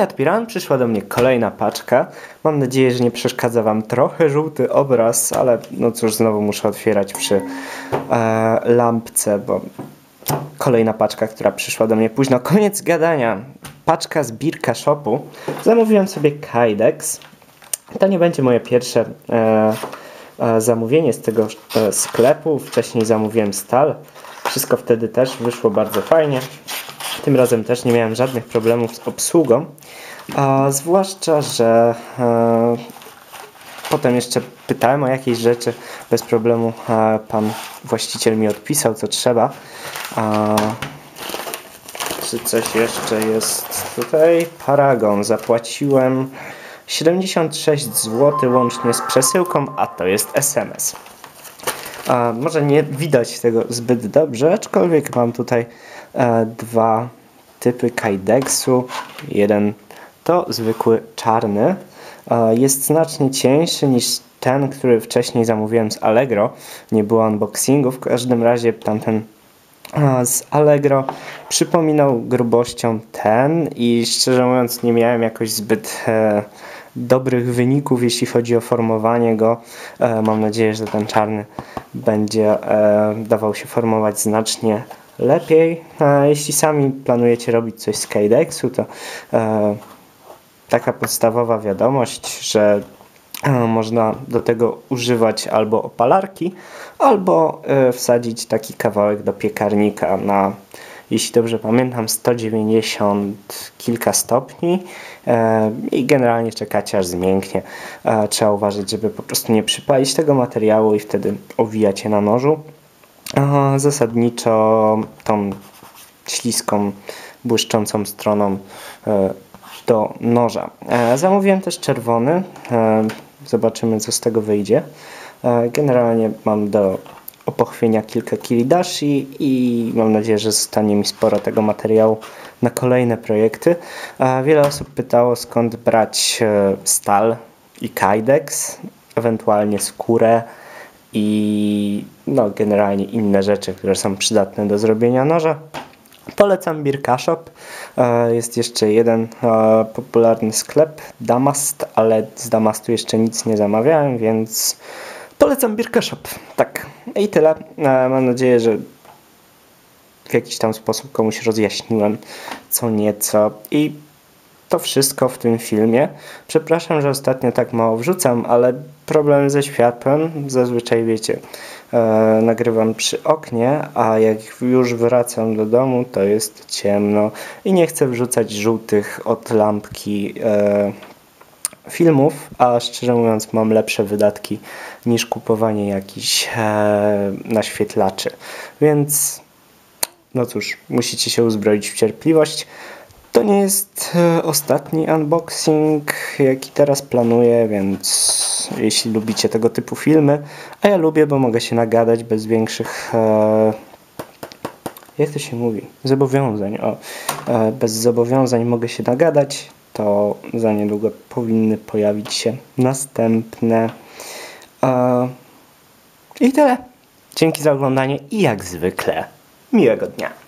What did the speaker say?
ja odbieram, przyszła do mnie kolejna paczka. Mam nadzieję, że nie przeszkadza Wam trochę żółty obraz, ale no cóż, znowu muszę otwierać przy e, lampce, bo kolejna paczka, która przyszła do mnie późno. Koniec gadania. Paczka z Birka Shopu. Zamówiłem sobie Kydex. To nie będzie moje pierwsze e, e, zamówienie z tego e, sklepu. Wcześniej zamówiłem stal. Wszystko wtedy też wyszło bardzo fajnie. Tym razem też nie miałem żadnych problemów z obsługą. A zwłaszcza, że e, potem jeszcze pytałem o jakieś rzeczy. Bez problemu e, pan właściciel mi odpisał, co trzeba. Czy coś jeszcze jest tutaj? Paragon. Zapłaciłem 76 zł łącznie z przesyłką, a to jest SMS. A, może nie widać tego zbyt dobrze, aczkolwiek mam tutaj e, dwa typy Kaidexu. Jeden to zwykły czarny. E, jest znacznie cieńszy niż ten, który wcześniej zamówiłem z Allegro. Nie było unboxingu, w każdym razie tamten e, z Allegro przypominał grubością ten i szczerze mówiąc nie miałem jakoś zbyt e, dobrych wyników, jeśli chodzi o formowanie go. E, mam nadzieję, że ten czarny będzie e, dawał się formować znacznie lepiej. E, jeśli sami planujecie robić coś z Kydexu, to taka podstawowa wiadomość, że można do tego używać albo opalarki, albo wsadzić taki kawałek do piekarnika na jeśli dobrze pamiętam, 190 kilka stopni e, i generalnie czekacie aż zmięknie. E, trzeba uważać, żeby po prostu nie przypalić tego materiału i wtedy owijać je na nożu. E, zasadniczo tą śliską, błyszczącą stroną do noża. Zamówiłem też czerwony. Zobaczymy, co z tego wyjdzie. Generalnie mam do opochwienia kilka kilidashi i mam nadzieję, że zostanie mi sporo tego materiału na kolejne projekty. Wiele osób pytało skąd brać e, stal i kydex, ewentualnie skórę i no, generalnie inne rzeczy, które są przydatne do zrobienia noża. Polecam Birka Shop. E, jest jeszcze jeden e, popularny sklep, Damast, ale z Damastu jeszcze nic nie zamawiałem, więc Polecam Birka Shop. Tak. I tyle. E, mam nadzieję, że w jakiś tam sposób komuś rozjaśniłem co nieco. I to wszystko w tym filmie. Przepraszam, że ostatnio tak mało wrzucam, ale problem ze światłem, zazwyczaj wiecie, e, nagrywam przy oknie, a jak już wracam do domu, to jest ciemno i nie chcę wrzucać żółtych od lampki e, filmów, a szczerze mówiąc mam lepsze wydatki niż kupowanie jakichś e, naświetlaczy. Więc no cóż, musicie się uzbroić w cierpliwość. To nie jest e, ostatni unboxing, jaki teraz planuję, więc jeśli lubicie tego typu filmy, a ja lubię, bo mogę się nagadać bez większych e, jak to się mówi? Zobowiązań. O, e, bez zobowiązań mogę się nagadać, to za niedługo powinny pojawić się następne. I tyle. Dzięki za oglądanie i jak zwykle miłego dnia.